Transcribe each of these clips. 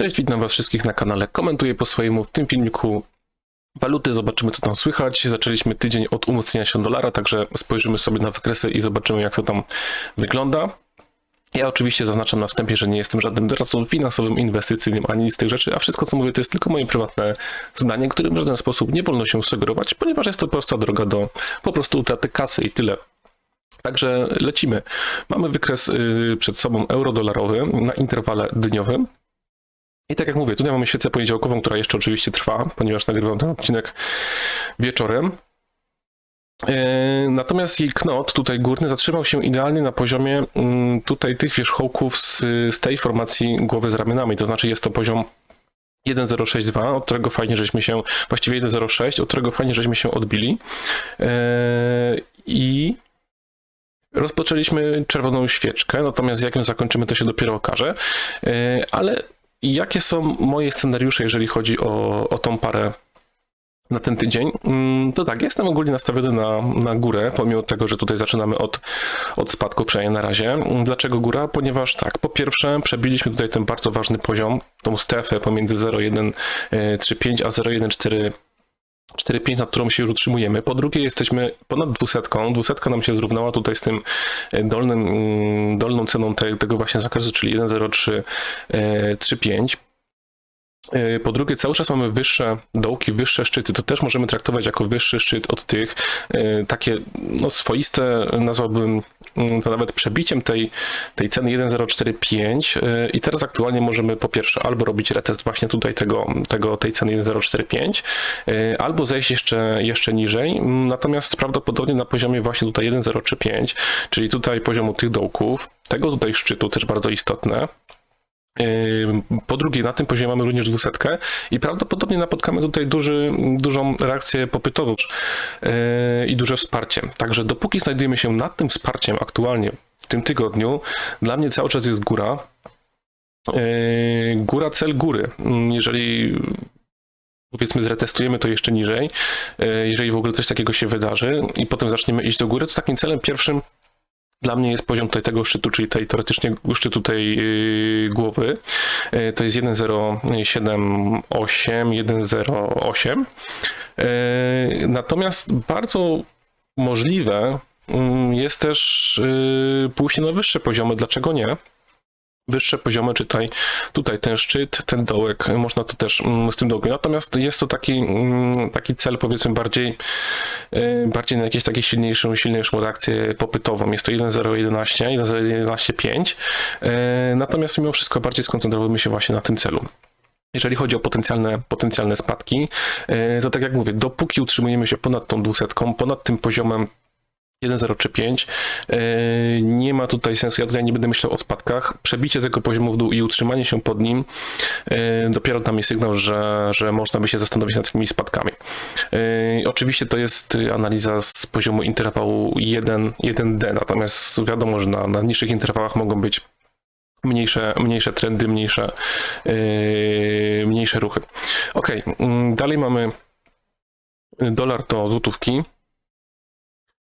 Cześć, witam was wszystkich na kanale. Komentuję po swojemu w tym filmiku waluty, zobaczymy co tam słychać. Zaczęliśmy tydzień od umocnienia się dolara, także spojrzymy sobie na wykresy i zobaczymy jak to tam wygląda. Ja oczywiście zaznaczam na wstępie, że nie jestem żadnym doradcą finansowym, inwestycyjnym ani nic z tych rzeczy, a wszystko co mówię to jest tylko moje prywatne zdanie, którym w żaden sposób nie wolno się sugerować, ponieważ jest to prosta droga do po prostu utraty kasy i tyle. Także lecimy. Mamy wykres y, przed sobą euro-dolarowy na interwale dniowym. I tak jak mówię, tutaj mamy świecę poniedziałkową, która jeszcze oczywiście trwa, ponieważ nagrywam ten odcinek wieczorem. E, Natomiast jej knot tutaj górny zatrzymał się idealnie na poziomie mm, tutaj tych wierzchołków z, z tej formacji głowy z ramionami, to znaczy jest to poziom 1062, od którego fajnie żeśmy się, właściwie 106, od którego fajnie żeśmy się odbili. E, I rozpoczęliśmy czerwoną świeczkę, natomiast jak ją zakończymy, to się dopiero okaże. E, Ale jakie są moje scenariusze, jeżeli chodzi o, o tą parę na ten tydzień? Mm, To tak, jestem ogólnie nastawiony na, na górę, pomimo tego, że tutaj zaczynamy od, od spadku, przynajmniej na razie. Dlaczego góra? Ponieważ tak, po pierwsze przebiliśmy tutaj ten bardzo ważny poziom, tą strefę pomiędzy 0,135 a 0,14 4,5, nad którą się już utrzymujemy. Po drugie, jesteśmy ponad 200. 200 nam się zrównała tutaj z tym e, dolnym, mm, dolną ceną te, tego właśnie zakresu, czyli 1,0335. E, Po drugie, cały czas mamy wyższe dołki, wyższe szczyty. To też możemy traktować jako wyższy szczyt od tych. E, Takie no, swoiste, nazwałbym mm, to nawet przebiciem tej, tej ceny 1045. E, I teraz aktualnie możemy po pierwsze albo robić retest właśnie tutaj tego, tego, tej ceny 1045, e, albo zejść jeszcze, jeszcze niżej. Mm, Natomiast prawdopodobnie na poziomie właśnie tutaj 1035, czyli tutaj poziomu tych dołków, tego tutaj szczytu też bardzo istotne. Po drugie, na tym poziomie mamy również dwusetkę i prawdopodobnie napotkamy tutaj duży, dużą reakcję popytową yy, i duże wsparcie. Także dopóki znajdujemy się nad tym wsparciem aktualnie w tym tygodniu, dla mnie cały czas jest góra. Yy, Góra, cel góry. Yy, Jeżeli powiedzmy zretestujemy to jeszcze niżej, yy, jeżeli w ogóle coś takiego się wydarzy i potem zaczniemy iść do góry, to takim celem pierwszym dla mnie jest poziom tutaj tego szczytu, czyli tej teoretycznie szczytu tej yy, głowy. Yy, to jest 1078, 108. Yy, natomiast bardzo możliwe mm, jest też pójście na wyższe poziomy. Dlaczego nie? Wyższe poziomy, czy tutaj, tutaj ten szczyt, ten dołek, można to też mm, z tym dołkiem. Natomiast jest to taki, mm, taki cel, powiedzmy, bardziej, yy, bardziej na jakieś takie silniejszą, silniejszą reakcję popytową. Jest to 1.011, 1.011.5. Yy, Natomiast mimo wszystko bardziej skoncentrowujemy się właśnie na tym celu. Jeżeli chodzi o potencjalne, potencjalne spadki, yy, to tak jak mówię, dopóki utrzymujemy się ponad tą 200, ponad tym poziomem 1035. Yy, Nie ma tutaj sensu, ja tutaj nie będę myślał o spadkach. Przebicie tego poziomu w dół i utrzymanie się pod nim yy, dopiero da mi sygnał, że, że można by się zastanowić nad tymi spadkami. Yy, Oczywiście to jest analiza z poziomu interwału 1, 1D, natomiast wiadomo, że na, na niższych interwałach mogą być mniejsze, mniejsze trendy, mniejsze, mniejsze ruchy. Ok, dalej mamy dolar do złotówki.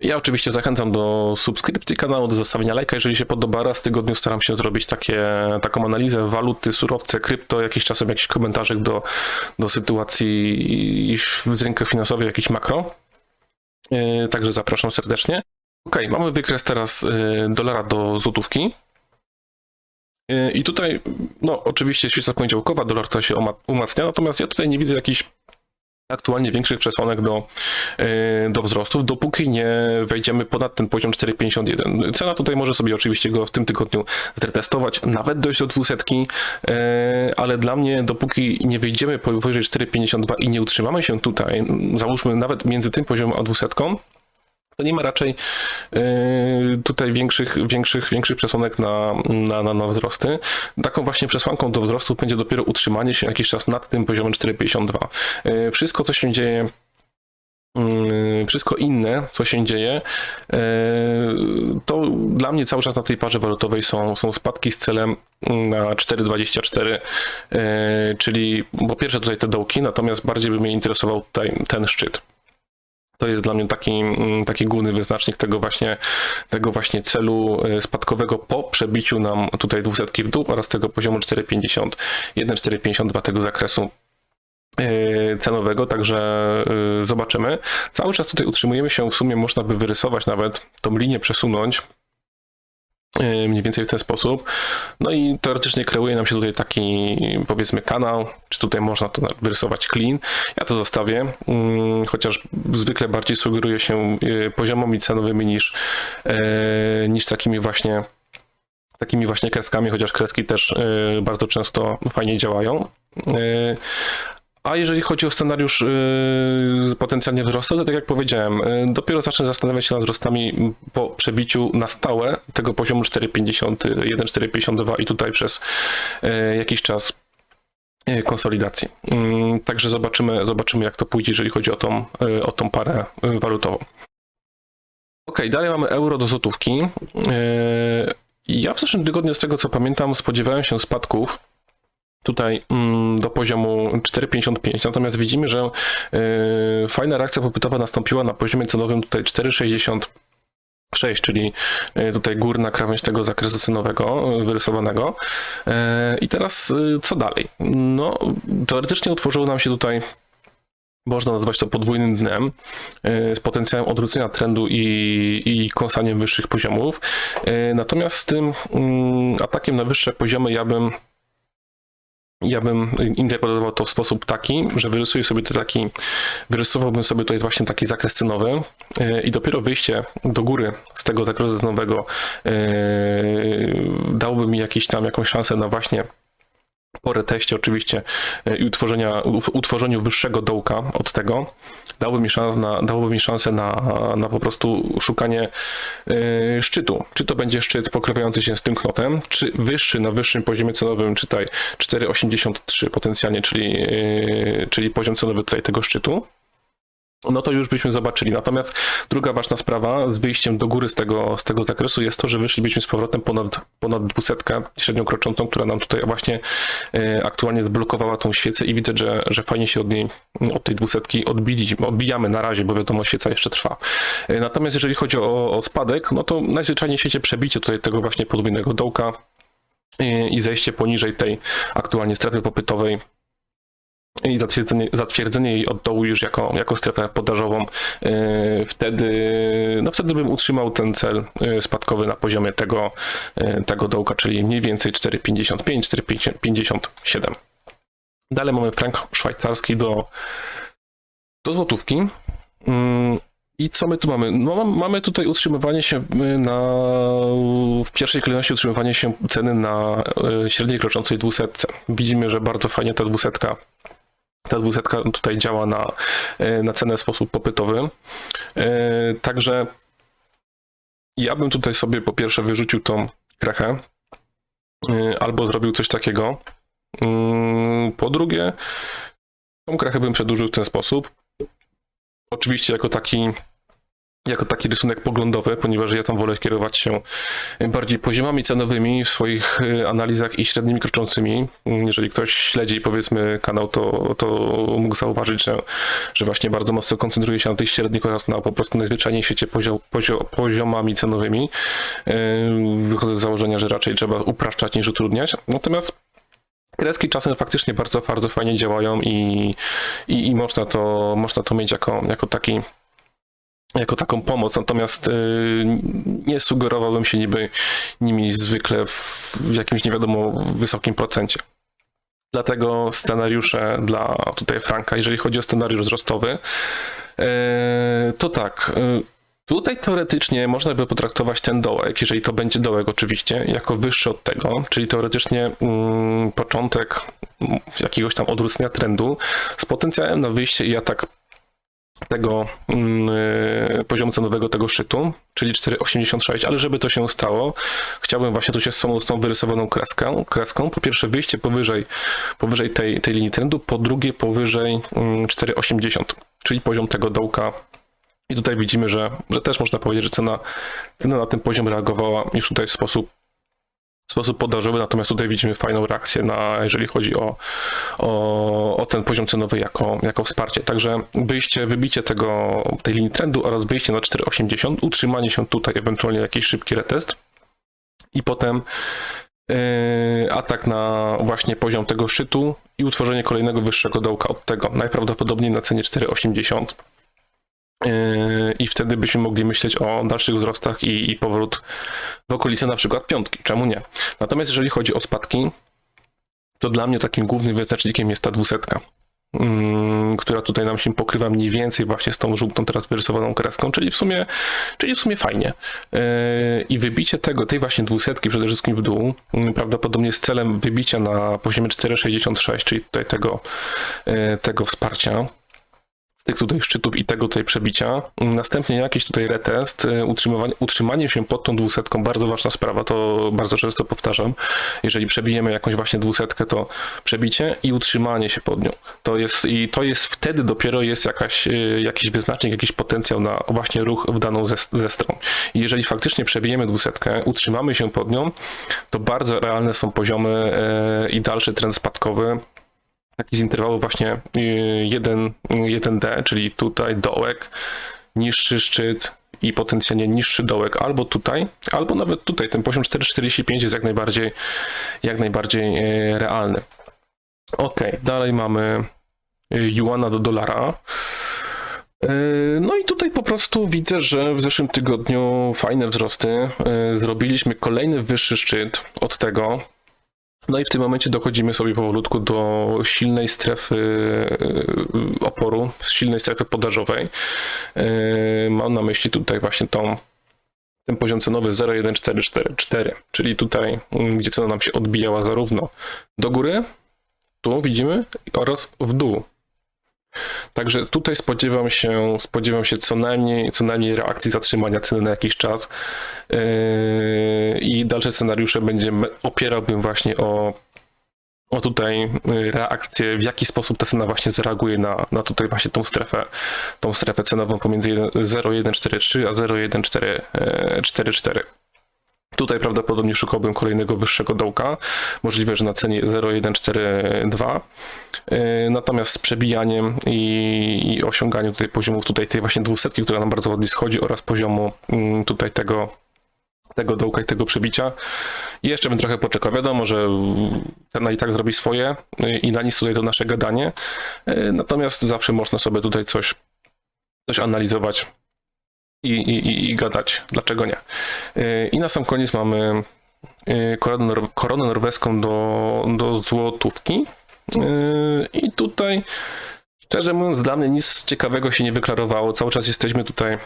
Ja oczywiście zachęcam do subskrypcji kanału, do zostawienia lajka, jeżeli się podoba. Raz w tygodniu staram się zrobić takie, taką analizę waluty, surowce, krypto, jakiś czasem jakiś komentarzek do, do sytuacji w rynkach finansowych, jakiś makro. Yy, Także zapraszam serdecznie. Ok, mamy wykres teraz yy, dolara do złotówki. Yy, I tutaj, no oczywiście świeca poniedziałkowa, dolar to się umacnia, natomiast ja tutaj nie widzę jakichś aktualnie większych przesłanek do, yy, do wzrostów, dopóki nie wejdziemy ponad ten poziom 4,51. Cena tutaj może sobie oczywiście go w tym tygodniu zretestować, nawet dojść do 200, yy, ale dla mnie dopóki nie wejdziemy powyżej 4,52 i nie utrzymamy się tutaj, załóżmy nawet między tym poziomem a 200, to nie ma raczej yy, tutaj większych, większych, większych przesłanek na, na, na, na wzrosty. Taką właśnie przesłanką do wzrostu będzie dopiero utrzymanie się jakiś czas nad tym poziomem 4,52. Yy, Wszystko, co się dzieje Yy, Wszystko inne, co się dzieje, to dla mnie cały czas na tej parze walutowej są, są spadki z celem na 4,24, yy, czyli po pierwsze tutaj te dołki, natomiast bardziej by mnie interesował tutaj ten szczyt. To jest dla mnie taki, mm, taki główny wyznacznik tego właśnie, tego właśnie celu e, spadkowego po przebiciu nam tutaj dwusetki w dół oraz tego poziomu 4,50, 1,452 tego zakresu e, cenowego, także e, zobaczymy. Cały czas tutaj utrzymujemy się, w sumie można by wyrysować nawet, tą linię przesunąć, mniej więcej w ten sposób. No i teoretycznie kreuje nam się tutaj taki, powiedzmy, kanał, czy tutaj można to wyrysować clean. Ja to zostawię, mm, chociaż zwykle bardziej sugeruje się e, poziomami cenowymi niż, e, niż takimi właśnie takimi właśnie kreskami, chociaż kreski też e, bardzo często fajnie działają. A jeżeli chodzi o scenariusz yy, potencjalnie wzrostu, to tak jak powiedziałem, yy, dopiero zacznę zastanawiać się nad wzrostami po przebiciu na stałe tego poziomu 4,50, 1,452 i tutaj przez yy, jakiś czas yy, konsolidacji. Yy, Także zobaczymy, zobaczymy jak to pójdzie, jeżeli chodzi o tą, yy, o tą parę yy, walutową. Ok, dalej mamy euro do złotówki. Ja w zeszłym tygodniu, z tego co pamiętam, spodziewałem się spadków tutaj mm, do poziomu 4,55. Natomiast widzimy, że y, fajna reakcja popytowa nastąpiła na poziomie cenowym tutaj 4,66, czyli y, tutaj górna krawędź tego zakresu cenowego y, wyrysowanego. I teraz co dalej? No, teoretycznie utworzyło nam się tutaj można nazwać to podwójnym dnem z potencjałem odwrócenia trendu i, i kąsaniem wyższych poziomów. Natomiast z tym mm, atakiem na wyższe poziomy ja bym ja bym interpretował to w sposób taki, że wyrysuję sobie to taki, wyrysowałbym sobie tutaj właśnie taki zakres cenowy yy, i dopiero wyjście do góry z tego zakresu cenowego yy, dałoby mi jakieś tam jakąś szansę na właśnie po reteście oczywiście yy, i utworzenia, utworzeniu wyższego dołka od tego, dałoby mi, szans na, dałoby mi szansę na, na po prostu szukanie yy, szczytu. Czy to będzie szczyt pokrywający się z tym knotem, czy wyższy na wyższym poziomie cenowym, czytaj 4,83 potencjalnie, czyli, yy, czyli poziom cenowy tutaj tego szczytu. No to już byśmy zobaczyli. Natomiast druga ważna sprawa z wyjściem do góry z tego, z tego zakresu jest to, że wyszlibyśmy z powrotem ponad, ponad dwusetkę średnią kroczącą, która nam tutaj właśnie e, aktualnie zblokowała tą świecę i widzę, że, że fajnie się od niej, od tej dwusetki odbiliśmy, odbijamy na razie, bo wiadomo, świeca jeszcze trwa. E, Natomiast jeżeli chodzi o, o spadek, no to najzwyczajniej świecie przebicie tutaj tego właśnie podwójnego dołka e, i zejście poniżej tej aktualnie strefy popytowej i zatwierdzenie, zatwierdzenie jej od dołu już jako, jako strefę podażową, yy, wtedy, no wtedy bym utrzymał ten cel yy, spadkowy na poziomie tego, yy, tego dołka, czyli mniej więcej 4,55, 4,57. Dalej mamy frank szwajcarski do, do złotówki. Yy, I co my tu mamy? No, mam- mamy tutaj utrzymywanie się na, w pierwszej kolejności utrzymywanie się ceny na średniej kroczącej dwusetce. Widzimy, że bardzo fajnie ta dwusetka ta dwusetka tutaj działa na, e, na cenę w sposób popytowy. E, Także ja bym tutaj sobie po pierwsze wyrzucił tą krechę e, albo zrobił coś takiego. Mm, Po drugie, tą krechę bym przedłużył w ten sposób. Oczywiście jako taki jako taki rysunek poglądowy, ponieważ ja tam wolę kierować się bardziej poziomami cenowymi w swoich y, analizach i średnimi kroczącymi. Jeżeli ktoś śledzi powiedzmy kanał, to, to mógł zauważyć, że, że właśnie bardzo mocno koncentruje się na tych średnich oraz na po prostu najzwyczajniej w świecie poziom, poziom, poziomami cenowymi. Yy, Wychodzę z założenia, że raczej trzeba upraszczać niż utrudniać. Natomiast Kreski czasem faktycznie bardzo, bardzo fajnie działają i, i, i można, to, można to mieć jako, jako taki jako taką pomoc, natomiast y, nie sugerowałbym się niby nimi zwykle w, w jakimś nie wiadomo wysokim procencie. Dlatego scenariusze dla tutaj Franka, jeżeli chodzi o scenariusz wzrostowy, y, to tak. y, Tutaj teoretycznie można by potraktować ten dołek, jeżeli to będzie dołek oczywiście, jako wyższy od tego, czyli teoretycznie mm, początek jakiegoś tam odwrócenia trendu z potencjałem na wyjście i atak tego mm, y, poziomu cenowego tego szczytu, czyli 4,86, ale żeby to się stało, chciałbym właśnie tu się z samą z tą wyrysowaną kreską, kreską. Po pierwsze wyjście powyżej, powyżej tej, tej linii trendu, po drugie powyżej mm, 4,80, czyli poziom tego dołka. I tutaj widzimy, że, że też można powiedzieć, że cena, cena na ten poziom reagowała już tutaj w sposób sposób podażowy, natomiast tutaj widzimy fajną reakcję na, jeżeli chodzi o, o, o ten poziom cenowy jako, jako wsparcie. Także wyjście, wybicie tego, tej linii trendu oraz wyjście na 4,80, utrzymanie się tutaj, ewentualnie jakiś szybki retest i potem yy, atak na właśnie poziom tego szczytu i utworzenie kolejnego wyższego dołka od tego, najprawdopodobniej na cenie 4,80 Yy, i wtedy byśmy mogli myśleć o dalszych wzrostach i, i powrót w okolicy na przykład piątki. Czemu nie? Natomiast jeżeli chodzi o spadki, to dla mnie takim głównym wyznacznikiem jest ta dwusetka, mm, która tutaj nam się pokrywa mniej więcej właśnie z tą żółtą teraz wyrysowaną kreską, czyli w sumie, czyli w sumie fajnie. Yy, I wybicie tego, tej właśnie dwusetki przede wszystkim w dół, yy, prawdopodobnie z celem wybicia na poziomie 4,66, czyli tutaj tego, yy, tego wsparcia, z tych tutaj szczytów i tego tutaj przebicia. Następnie jakiś tutaj retest, y, utrzymywanie, utrzymanie się pod tą dwusetką, bardzo ważna sprawa, to bardzo często powtarzam. Jeżeli przebijemy jakąś właśnie dwusetkę, to przebicie i utrzymanie się pod nią. To jest, i to jest wtedy dopiero jest jakaś, y, jakiś wyznacznik, jakiś potencjał na właśnie ruch w daną ze, ze stron. I jeżeli faktycznie przebijemy dwusetkę, utrzymamy się pod nią, to bardzo realne są poziomy y, i dalszy trend spadkowy taki z interwału właśnie 1, 1D, czyli tutaj dołek, niższy szczyt i potencjalnie niższy dołek albo tutaj, albo nawet tutaj. Ten poziom 4,45 jest jak najbardziej, jak najbardziej e, realny. Ok, dalej mamy juana do dolara. E, no i tutaj po prostu widzę, że w zeszłym tygodniu fajne wzrosty. E, zrobiliśmy kolejny wyższy szczyt od tego. No i w tym momencie dochodzimy sobie powolutku do silnej strefy e, oporu, silnej strefy podażowej. E, mam na myśli tutaj właśnie tą, ten poziom cenowy 0,1444, czyli tutaj, mm, gdzie cena nam się odbijała zarówno do góry, tu widzimy, oraz w dół. Także tutaj spodziewam się, spodziewam się co najmniej, co najmniej reakcji zatrzymania ceny na jakiś czas yy, i dalsze scenariusze będzie opierałbym właśnie o, o tutaj yy, reakcję, w jaki sposób ta cena właśnie zareaguje na, na tutaj właśnie tą strefę, tą strefę cenową pomiędzy 0,143 a 0,1444. Tutaj prawdopodobnie szukałbym kolejnego wyższego dołka, możliwe, że na cenie 0,142. Yy, natomiast z przebijaniem i, i osiąganiem tutaj poziomów tutaj tej właśnie dwusetki, która nam bardzo ładnie schodzi oraz poziomu mm, tutaj tego tego dołka i tego przebicia. Jeszcze bym trochę poczekał. Wiadomo, że ten i tak zrobi swoje yy, i na nic tutaj to nasze gadanie. Yy, natomiast zawsze można sobie tutaj coś, coś analizować i, i, i gadać. Dlaczego nie? I na sam koniec mamy koronę, nor koronę norweską do, do złotówki. I tutaj, szczerze mówiąc, dla mnie nic ciekawego się nie wyklarowało. Cały czas jesteśmy tutaj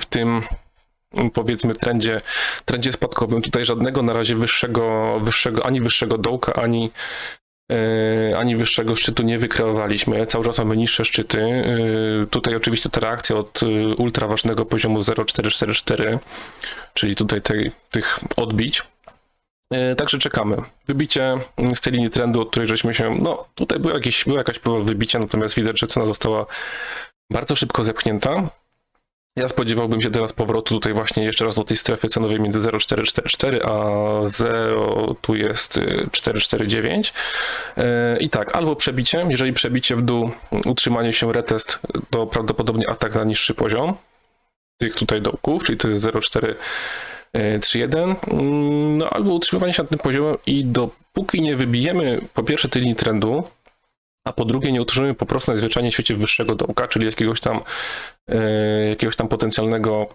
w tym powiedzmy trendzie, trendzie spadkowym. Tutaj żadnego na razie wyższego, wyższego ani wyższego dołka, ani ani wyższego szczytu nie wykreowaliśmy. Cały czas mamy niższe szczyty. E, tutaj oczywiście ta reakcja od e, ultra ważnego poziomu 0,444, czyli tutaj tej, tych odbić. Także czekamy. Wybicie z tej linii trendu, od której żeśmy się. No, tutaj była, jakieś, była jakaś próba wybicia, natomiast widać, że cena została bardzo szybko zepchnięta. Ja spodziewałbym się teraz powrotu tutaj właśnie jeszcze raz do tej strefy cenowej między 0,444 a 0, tu jest 449. Y, y, I tak, albo przebicie, jeżeli przebicie w dół, utrzymanie się retest, to prawdopodobnie atak na niższy poziom tych tutaj dołków, czyli to jest 0,431, mm, no albo utrzymywanie się na tym poziomie i dopóki nie wybijemy po pierwsze tej linii trendu, a po drugie nie utworzymy po prostu najzwyczajniej w świecie wyższego dołka, czyli jakiegoś tam, e, jakiegoś tam potencjalnego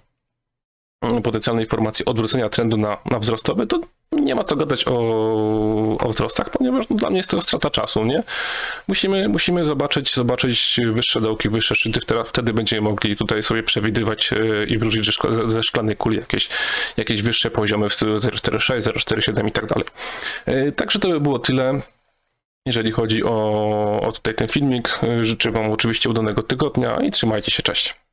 potencjalnej informacji odwrócenia trendu na, na wzrostowy, to nie ma co gadać o, o wzrostach, ponieważ no, dla mnie jest to strata czasu, nie? Musimy, musimy zobaczyć, zobaczyć wyższe dołki, wyższe szczyty, wtedy będziemy mogli tutaj sobie przewidywać e, i wrócić ze szklanej kuli jakieś, jakieś wyższe poziomy w stylu 0,46, 0,47 i tak dalej. E, także to by było tyle. Jeżeli chodzi o, o tutaj ten filmik, życzę Wam oczywiście udanego tygodnia i trzymajcie się, cześć.